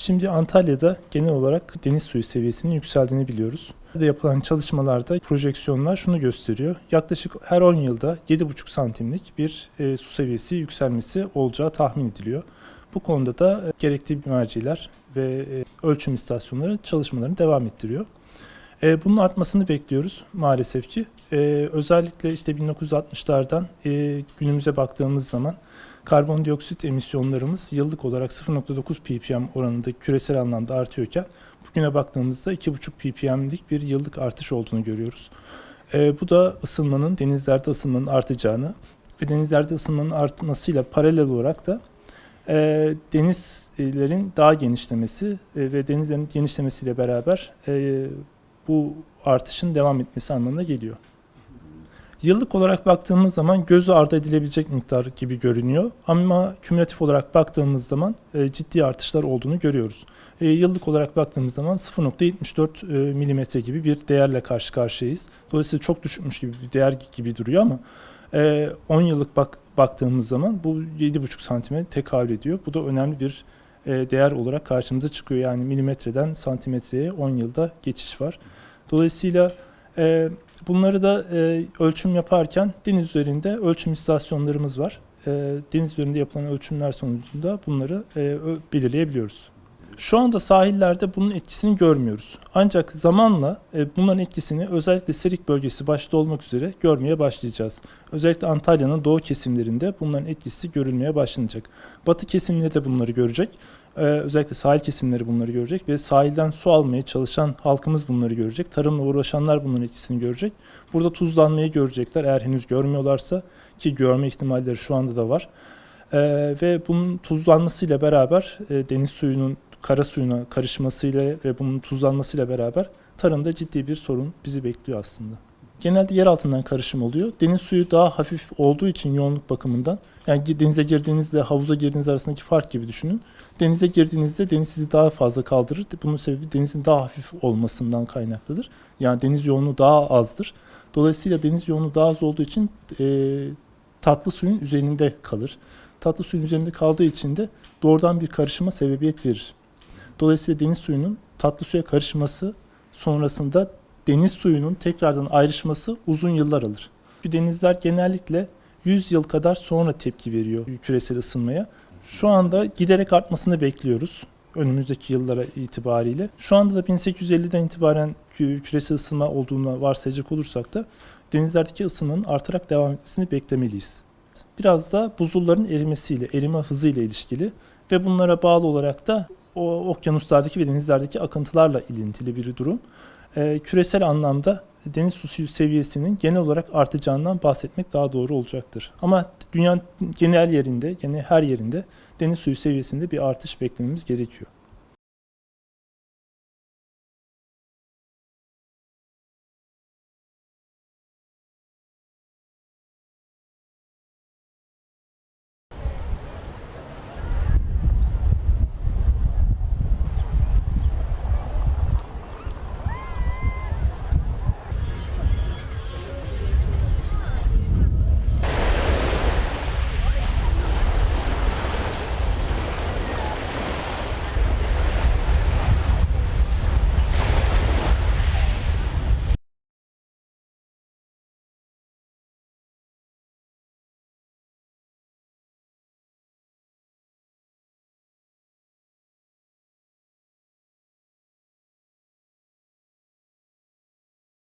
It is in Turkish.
Şimdi Antalya'da genel olarak deniz suyu seviyesinin yükseldiğini biliyoruz. Burada yapılan çalışmalarda projeksiyonlar şunu gösteriyor. Yaklaşık her 10 yılda 7,5 santimlik bir e, su seviyesi yükselmesi olacağı tahmin ediliyor. Bu konuda da e, gerekli merciler ve e, ölçüm istasyonları çalışmalarını devam ettiriyor. E, bunun artmasını bekliyoruz maalesef ki. E, özellikle işte 1960'lardan e, günümüze baktığımız zaman karbondioksit emisyonlarımız yıllık olarak 0.9 ppm oranında küresel anlamda artıyorken bugüne baktığımızda 2.5 ppm'lik bir yıllık artış olduğunu görüyoruz. E, bu da ısınmanın, denizlerde ısınmanın artacağını ve denizlerde ısınmanın artmasıyla paralel olarak da e, denizlerin daha genişlemesi e, ve denizlerin genişlemesiyle beraber e, bu artışın devam etmesi anlamına geliyor. Yıllık olarak baktığımız zaman gözü ardı edilebilecek miktar gibi görünüyor. Ama kümülatif olarak baktığımız zaman e, ciddi artışlar olduğunu görüyoruz. E, yıllık olarak baktığımız zaman 0.74 e, milimetre gibi bir değerle karşı karşıyayız. Dolayısıyla çok düşükmüş gibi bir değer gibi duruyor ama e, 10 yıllık bak, baktığımız zaman bu 7.5 santime tekabül ediyor. Bu da önemli bir e, değer olarak karşımıza çıkıyor. Yani milimetreden santimetreye 10 yılda geçiş var. Dolayısıyla e, bunları da e, ölçüm yaparken deniz üzerinde ölçüm istasyonlarımız var. E, deniz üzerinde yapılan ölçümler sonucunda bunları e, belirleyebiliyoruz. Şu anda sahillerde bunun etkisini görmüyoruz. Ancak zamanla e, bunların etkisini özellikle Serik bölgesi başta olmak üzere görmeye başlayacağız. Özellikle Antalya'nın doğu kesimlerinde bunların etkisi görülmeye başlanacak. Batı kesimleri de bunları görecek. Ee, özellikle sahil kesimleri bunları görecek ve sahilden su almaya çalışan halkımız bunları görecek. Tarımla uğraşanlar bunların etkisini görecek. Burada tuzlanmayı görecekler eğer henüz görmüyorlarsa ki görme ihtimalleri şu anda da var. Ee, ve bunun tuzlanmasıyla beraber e, deniz suyunun kara suyuna karışmasıyla ve bunun tuzlanmasıyla beraber tarımda ciddi bir sorun bizi bekliyor aslında. Genelde yer altından karışım oluyor. Deniz suyu daha hafif olduğu için yoğunluk bakımından yani denize girdiğinizle havuza girdiğiniz arasındaki fark gibi düşünün. Denize girdiğinizde deniz sizi daha fazla kaldırır. Bunun sebebi denizin daha hafif olmasından kaynaklıdır. Yani deniz yoğunluğu daha azdır. Dolayısıyla deniz yoğunluğu daha az olduğu için e, tatlı suyun üzerinde kalır. Tatlı suyun üzerinde kaldığı için de doğrudan bir karışıma sebebiyet verir. Dolayısıyla deniz suyunun tatlı suya karışması sonrasında deniz suyunun tekrardan ayrışması uzun yıllar alır. Denizler genellikle 100 yıl kadar sonra tepki veriyor küresel ısınmaya. Şu anda giderek artmasını bekliyoruz önümüzdeki yıllara itibariyle. Şu anda da 1850'den itibaren kü- küresel ısınma olduğunu varsayacak olursak da denizlerdeki ısınmanın artarak devam etmesini beklemeliyiz. Biraz da buzulların erimesiyle, erime hızıyla ilişkili ve bunlara bağlı olarak da o okyanuslardaki ve denizlerdeki akıntılarla ilintili bir durum. Ee, küresel anlamda deniz su seviyesinin genel olarak artacağından bahsetmek daha doğru olacaktır. Ama dünyanın genel yerinde, yani her yerinde deniz suyu seviyesinde bir artış beklememiz gerekiyor.